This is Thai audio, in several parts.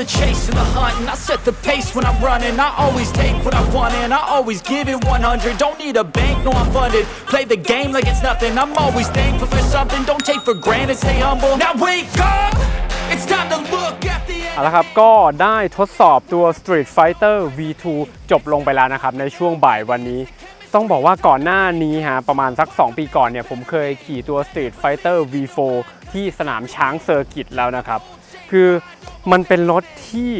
the chase and the hunt, and I set the pace when I'm running. I always take what I want, and I always give it 100. Don't need a bank, no, I'm funded. Play the game like it's nothing. I'm always thankful for something. Don't take for granted, stay humble. Now wake up! It's time to look at the end. เอาละครับ ก็ได้ทดสอบตัว Street Fighter V2 จบลงไปแล้วนะครับ ในช่วงบ่ายวันนี้ ต้องบอกว่าก่อนหน้านี้ฮะประมาณสัก 2 ปีก่อนเนี่ย ผมเคยขี่ตัว Street Fighter V4 ที่สนามช้างเซอร์กิตแล้วนะครับ คือ มันเป็นรถที่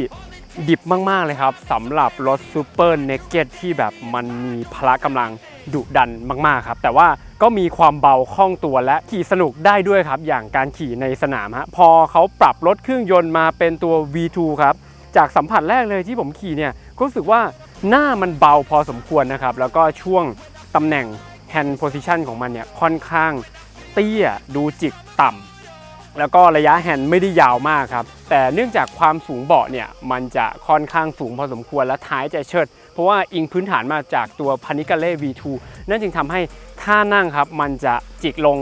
ดิบมากๆเลยครับสำหรับรถซูเปอร์เนกเก็ตที่แบบมันมีพละกำลังดุดันมากๆครับ แต่ว่าก็มีความเบาคล่องตัวและขี่สนุกได้ด้วยครับ อย่างการขี่ในสนามฮะพอเขาปรับรถเครื่องยนต์มาเป็นตัว V2 ครับ จากสัมผัสแรกเลยที่ผมขี่เนี่ยก็รู้สึกว่าหน้ามันเบาพอสมควรนะครับ แล้วก็ช่วงตำแหน่ง hand position ของมันเนี่ยค่อนข้างเตี้ยดูจิกต่ำแล้วก็ระยะแฮนด์ไม่ได้ยาวมากครับ แต่เนื่องจากความสูงเบาะเนี่ยมันจะค่อนข้างสูงพอสมควรและท้ายจะเชิด เพราะว่าอิงพื้นฐานมาจากตัวพานิกาเล่ V2 นั่นจึงทำให้ท่านั่งครับมันจะจิกลง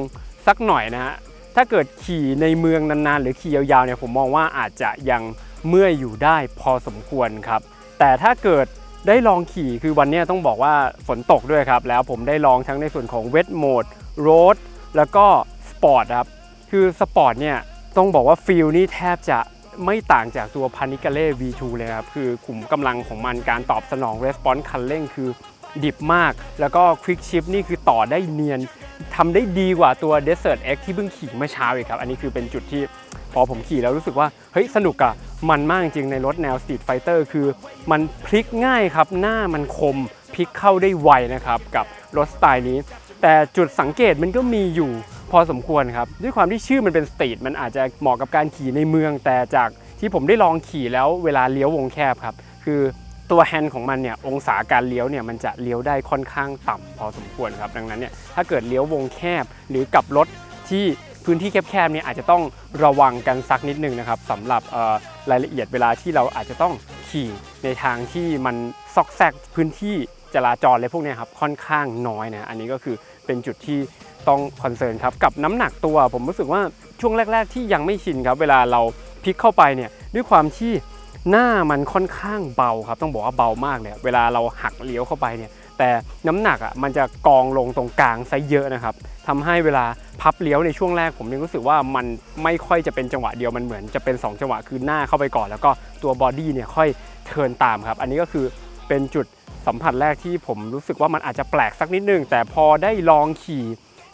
สักหน่อยนะฮะถ้าเกิดขี่ในเมืองนานๆ หรือขี่ยาวๆเนี่ยผมมองว่าอาจจะยังเมื่อยอยู่ได้พอสมควรครับ แต่ถ้าเกิดได้ลองขี่คือวันนี้ต้องบอกว่าฝนตกด้วยครับ แล้วผมได้ลองทั้งในส่วนของเวทโหมดโรดแล้วก็สปอร์ตครับ คือสปอร์ตเนี่ยต้องบอกว่าฟิลนี่แทบจะ ไม่ต่างจากตัวพานิกาเล่ V2 เลยครับ คือขุมกำลังของมันการตอบสนอง Response คันเร่งคือดิบมาก แล้วก็ Quick Shift นี่คือต่อได้เนียนทำได้ดีกว่าตัว Desert X ที่เพิ่งขี่เมื่อเช้าอีกครับ อันนี้คือเป็นจุดที่พอผมขี่แล้วรู้สึกว่า เฮ้ย สนุกอะมันมากจริงในรถแนว Street Fighter คือ มันพลิกง่ายครับ หน้ามันคมพลิกเข้าได้ไวนะครับ กับรถสไตล์นี้ แต่จุดสังเกตมันก็มีอยู่ พอสมควรครับ ด้วยความที่ชื่อมันเป็นสตรีทมันอาจจะเหมาะกับการขี่ในเมือง แต่จากที่ผมได้ลองขี่แล้วเวลาเลี้ยววงแคบครับ คือตัวแฮนด์ของมันเนี่ยองศาการเลี้ยวเนี่ยมันจะเลี้ยวได้ค่อนข้างต่ำพอสมควรครับดังนั้นเนี่ยถ้าเกิดเลี้ยววงแคบหรือกับรถที่พื้นที่แคบๆเนี่ยอาจจะต้องระวังกันสักนิดนึงนะครับสำหรับรายละเอียดเวลาที่เราอาจจะต้องขี่ในทางที่มันซอกแซกพื้นที่ จราจรอะไรพวกนี้ครับค่อนข้างน้อยนะอันนี้ก็คือเป็นจุดที่ต้องคอนเซิร์นครับกับน้ำหนักตัวผมรู้สึกว่าช่วงแรก ๆ ที่ยังไม่ชินครับ เวลาเราพลิกเข้าไปเนี่ยด้วยความที่หน้ามันค่อนข้างเบาครับ ต้องบอกว่าเบามากเลยเวลาเราหักเลี้ยวเข้าไปเนี่ยแต่น้ำหนักอะมันจะกองลงตรงกลางซะเยอะนะครับทำให้เวลาพับเลี้ยวในช่วงแรกผมยังรู้สึกว่ามันไม่ค่อยจะเป็นจังหวะเดียวมันเหมือนจะเป็น 2 จังหวะคือหน้าเข้าไปก่อน แล้วก็ตัวบอดี้เนี่ยค่อยเทินตามครับ อันนี้ก็คือเป็นจุด สัมผัสแรกที่ผมรู้สึกว่ามันอาจจะแปลกสักนิดนึง แต่พอได้ลองขี่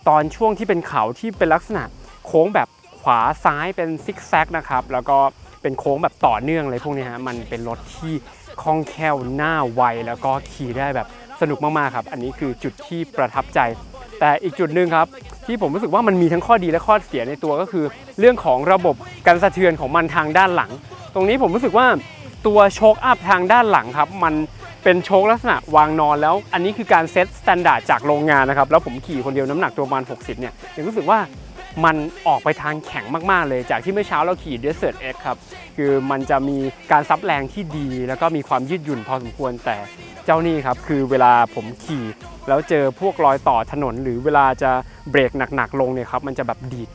ตอนช่วงที่เป็นเขาที่เป็นลักษณะโค้งแบบขวาซ้ายเป็นซิกแซกนะครับแล้วก็เป็นโค้งแบบต่อเนื่องเลยพวกนี้ฮะมันเป็นรถที่คล่องแคล่วหน้าไวแล้วก็ขี่ได้แบบสนุกมากๆครับ อันนี้คือจุดที่ประทับใจ แต่อีกจุดหนึ่งครับ ที่ผมรู้สึกว่ามันมีทั้งข้อดีและข้อเสียในตัวก็คือ เรื่องของระบบการสะเทือนของมันทางด้านหลัง ตรงนี้ผมรู้สึกว่าตัวโชคอัพทางด้านหลังครับ มัน เป็นโชคลักษณะวางนอนแล้ว อันนี้คือการเซตสแตนดาร์ดจากโรงงานนะครับ แล้วผมขี่คนเดียวน้ำหนักตัวประมาณ 60 เนี่ยยังรู้สึกว่ามันออกไปทางแข็งมาก ๆ เลย จากที่เมื่อเช้าเราขี่ Desert X ครับ คือมันจะมีการซับแรงที่ดี แล้วก็มีความยืดหยุ่นพอสมควรแต่เจ้านี่ครับ คือเวลาผมขี่ แล้วเจอพวกรอยต่อถนน หรือเวลาจะเบรกหนัก ๆ ลงเนี่ยครับ มันจะแบบดีด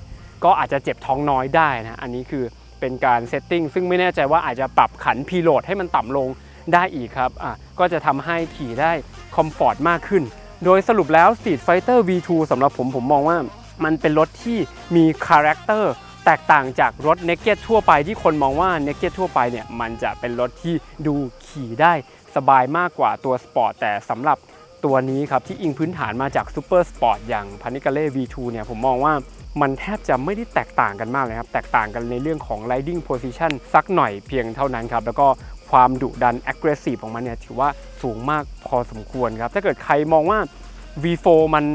ก็อาจจะเจ็บท้องน้อยได้นะ อันนี้คือเป็นการเซตติ้งซึ่งไม่แน่ใจว่าอาจจะปรับขันพีโหลดให้มันต่ำลง ได้อีกครับอะก็จะทำให้ขี่ได้คอมฟอร์ตมากขึ้น โดยสรุปแล้ว Street Fighter V2 สำหรับผมผมมองว่ามันเป็นรถที่มีคาแรคเตอร์แตกต่างจากรถ Naked ทั่วไปที่คนมองว่า Naked ทั่วไปเนี่ยมันจะเป็นรถที่ดูขี่ได้สบายมากกว่าตัวสปอร์ตแต่สำหรับตัวนี้ครับที่อิงพื้นฐานมาจากซูเปอร์สปอร์ตอย่างพานิกาเล่ V2 เนี่ยผมมองว่ามันแทบจะไม่ได้แตกต่างกันมากเลยครับ แตกต่างกันในเรื่องของ riding position สักหน่อยเพียงเท่านั้นครับ แล้วก็ ความดุดัน aggressive ของมันเนี่ยถือว่าสูงมากพอสมควรครับ ถ้าเกิดใครมองว่า V4 มัน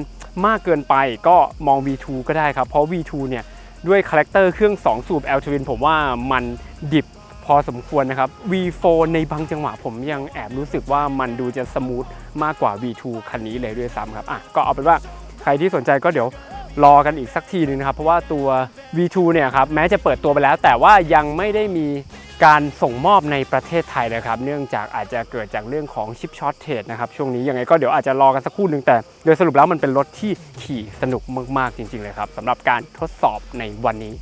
มากเกินไปก็มอง V2 ก็ได้ครับ เพราะ V2 เนี่ยด้วยคาแรคเตอร์เครื่อง 2 สูบ L Twin ผมว่ามันดิบพอสมควรนะครับ V4 ในบางจังหวะผมยังแอบรู้สึกว่ามันดูจะสมูทมากกว่า V2 คันนี้เลยด้วยซ้ำครับอะก็เอาเป็นว่าใครที่สนใจก็เดี๋ยวรอกันอีกสักทีนึงนะครับ เพราะว่าตัว V2 เนี่ยครับแม้จะเปิดตัวไปแล้วแต่ว่ายังไม่ได้มี การส่งมอบในประเทศไทยนะครับ เนื่องจากอาจจะเกิดจากเรื่องของชิปช็อตเทรดนะครับ ช่วงนี้ยังไงก็เดี๋ยวอาจจะรอกันสักครู่หนึ่งแต่ โดยสรุปแล้วมันเป็นรถที่ขี่สนุกมากๆจริง ๆ เลยครับสำหรับการทดสอบในวันนี้